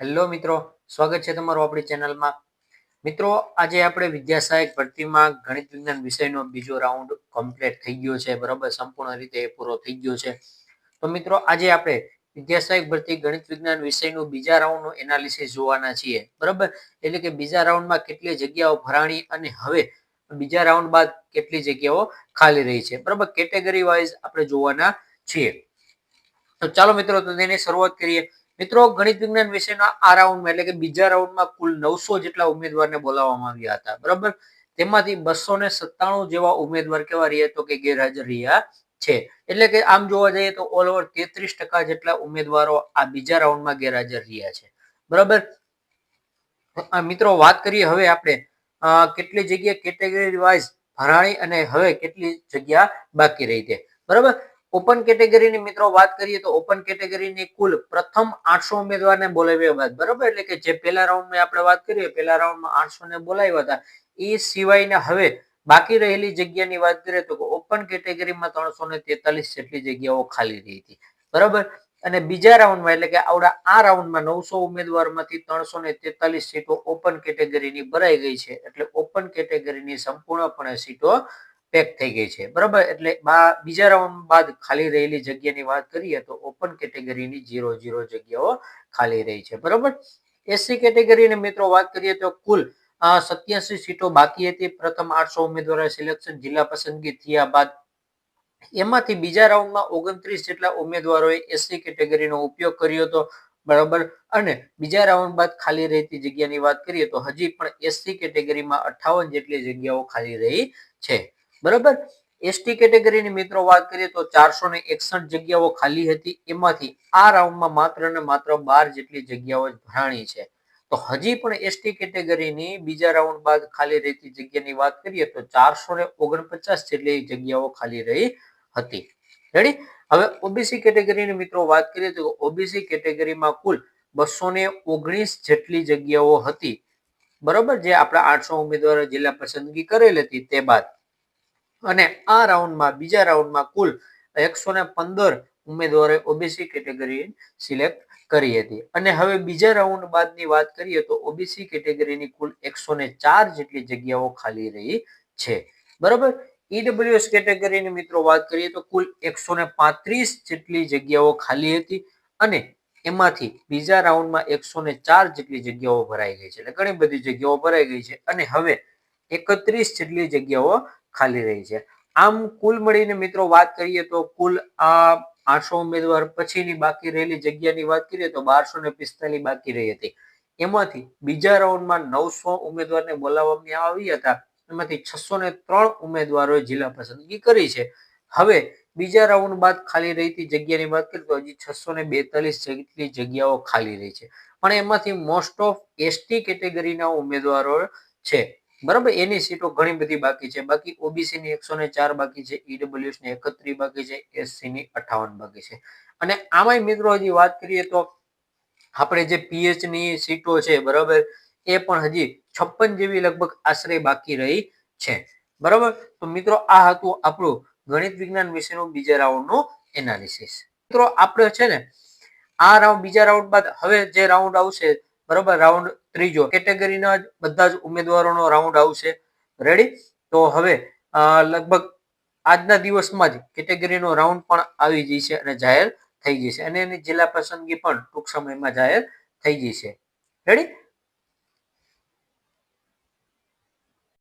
Hello મિત્રો, સ્વાગત છે તમારું આપણી ચેનલમાં. મિત્રો, આજે આપણે વિદ્યા સહાયક ભરતીમાં ગણિત વિજ્ઞાન વિષયનો બીજો રાઉન્ડ કમ્પ્લીટ થઈ ગયો છે, બરાબર? સંપૂર્ણ રીતે પૂરો થઈ ગયો છે. તો મિત્રો, આજે આપણે વિદ્યા સહાયક ભરતી ગણિત વિજ્ઞાન વિષયનું બીજા રાઉન્ડનું એનાલિસિસ જોવાના છીએ, બરાબર? એટલે કે બીજા રાઉન્ડમાં કેટલી જગ્યાઓ ભરાણી અને હવે બીજા રાઉન્ડ બાદ કેટલી જગ્યાઓ ખાલી રહી છે, બરાબર? કેટેગરી વાઇઝ આપણે જોવાના છીએ. તો ચાલો મિત્રો, તો તેની શરૂઆત કરીએ. મિત્રો, ગણિત વિજ્ઞાન વિષયના આ રાઉન્ડમાં એટલે કે બીજા રાઉન્ડમાં કુલ નવસો જેટલા ઉમેદવારને બોલાવવામાં આવ્યા હતા. બરાબર? તેમાંથી બસો ને સત્તાણું જેવા ઉમેદવાર કેવા રહ્યા તો કે ગેરહાજર રહ્યા છે. એટલે કે આમ જોવા જઈએ તો ઓલ ઓવર તેત્રીસ ટકા જેટલા ઉમેદવારો આ બીજા રાઉન્ડમાં ગેરહાજર રહ્યા છે. બરાબર? મિત્રો, વાત કરીએ હવે આપણે કેટલી જગ્યા કેટેગરી વાઇઝ ભરાણી અને હવે કેટલી જગ્યા બાકી રહી છે. બરાબર? ઓપન કેટેગરીની મિત્રો વાત કરીએ તો ઓપન કેટેગરીની કુલ પ્રથમ આઠસો ઉમેદવારને બોલાવ્યા બાદ, બરોબર? એટલે કે જે પહેલા રાઉન્ડમાં આપણે વાત કરીએ, પહેલા રાઉન્ડમાં આઠસો ને બોલાવ્યા હતા. એ સિવાયને હવે બાકી રહેલી જગ્યાની વાત કરીએ તો ઓપન કેટેગરીમાં ત્રણસો ને તેતાલીસ જેટલી જગ્યાઓ ખાલી રહી હતી. બરાબર? અને બીજા રાઉન્ડમાં, એટલે કે આવડા આ રાઉન્ડમાં નવસો ઉમેદવારમાંથી ત્રણસો ને તેતાલીસ સીટો ઓપન કેટેગરીની ભરાઈ ગઈ છે. એટલે ઓપન કેટેગરીની સંપૂર્ણપણે સીટો પેક થઈ ગઈ છે. બરાબર? એટલે બીજા રાઉન્ડ બાદ ખાલી રહેલી જગ્યાની વાત કરીએ તો ઓપન કેટેગરીની જીરો જીરો જગ્યાઓ ખાલી રહી છે. બરાબર? એસસી કેટેગરીની મિત્રો વાત કરીએ તો કુલ સત્યાસી સીટો બાકી હતી. પ્રથમ આઠસો ઉમેદવારો સિલેક્શન જિલ્લા પસંદગી થયા બાદ એમાંથી બીજા રાઉન્ડમાં ઓગણત્રીસ જેટલા ઉમેદવારોએ એસસી કેટેગરીનો ઉપયોગ કર્યો હતો. બરાબર? અને બીજા રાઉન્ડ બાદ ખાલી રહેતી જગ્યાની વાત કરીએ તો હજી પણ એસસી કેટેગરીમાં અઠાવન જેટલી જગ્યાઓ ખાલી રહી છે. બરાબર? એસટી કેટેગરીની મિત્રો વાત કરીએ તો ચારસો ને એકસઠ જગ્યાઓ ખાલી હતી. એમાંથી આ રાઉન્ડમાં માત્ર ને માત્ર બાર જેટલી જગ્યાઓ ભરાણી છે. તો હજી પણ એસટી કેટેગરીની બીજા રાઉન્ડ બાદ ખાલી રહેતી જગ્યાની વાત કરીએ તો ચારસો ને ઓગણપચાસ જેટલી જગ્યાઓ ખાલી રહી હતી. રેડી હવે ઓબીસી કેટેગરીની મિત્રો વાત કરીએ તો ઓબીસી કેટેગરીમાં કુલ બસો ને ઓગણીસ જેટલી જગ્યાઓ હતી. બરોબર? જે આપણા આઠસો ઉમેદવારો જિલ્લા પસંદગી કરેલ હતી તે બાદ. અને આ રાઉન્ડમાં, બીજા રાઉન્ડમાં કુલ એકસો ને પંદર ઉમેદવારોએ ઓબીસી કેટેગરી સિલેક્ટ કરી હતી. અને હવે બીજા રાઉન્ડ બાદની વાત કરીએ તો ઓબીસી કેટેગરીની કુલ એકસો ને ચાર જેટલી જગ્યાઓ ખાલી રહી છે. બરોબર? ઈડબ્લ્યુએસ કેટેગરીની મિત્રો વાત કરીએ તો કુલ એકસો ને પાંત્રીસ જેટલી જગ્યાઓ ખાલી હતી અને એમાંથી બીજા રાઉન્ડમાં એકસો ને ચાર જેટલી જગ્યાઓ ભરાઈ ગઈ છે. એટલે ઘણી બધી જગ્યાઓ ભરાઈ ગઈ છે. અને હવે એકત્રીસ જેટલી જગ્યાઓ ખાલી રહી છે. આમ કુલ મળીને મિત્રો વાત કરીએ તો કુલ આઠસો ઉમેદવાર પછીની બાકી રહેલી જગ્યાની વાત કરીએ તો બારસો ને પિસ્તાલીસ બાકી રહી હતી. એમાંથી બીજા રાઉન્ડમાં નવસો ઉમેદવારને બોલાવવામાં આવ્યા હતા. એમાંથી છસો ને ત્રણ ઉમેદવારોએ જિલ્લા પસંદગી કરી છે. હવે બીજા રાઉન્ડ બાદ ખાલી રહેતી જગ્યાની વાત કરીએ તો હજી છસો ને બેતાલીસ જેટલી જગ્યાઓ ખાલી રહી છે. પણ એમાંથી મોસ્ટ ઓફ એસટી કેટેગરીના ઉમેદવારો છે. બરાબર? એની સીટો ઘણી બધી બાકી છે. બાકી ઓબીસી ની એકસો ને ચાર બાકી છે ઈડબ્લ્યુએસની એકત્રીસ બાકી છે એસસી ની અઠાવન બાકી છે. અને આમાંય મિત્રો હજી વાત કરીએ તો આપણે જે પીએચની સીટો છે, બરાબર, એ પણ હજી છપ્પન જેવી લગભગ આશરે બાકી રહી છે. બરાબર? તો મિત્રો આ હતું આપણું ગણિત વિજ્ઞાન વિશેનું બીજા રાઉન્ડનું એનાલિસિસ. મિત્રો આપણે છે ને આ રાઉન્ડ, બીજા રાઉન્ડ બાદ હવે જે રાઉન્ડ આવશે બરોબર રાઉન્ડ ત્રીજો કેટેગરીના બધા જ ઉમેદવારોનો રાઉન્ડ આવશે. રેડી તો હવે લગભગ આજના દિવસમાં જ કેટેગરીનો રાઉન્ડ પણ આવી જશે અને જાહેર થઈ જશે. અને એની જિલ્લા પસંદગી પણ ટૂંક સમયમાં જાહેર થઈ જશે. રેડી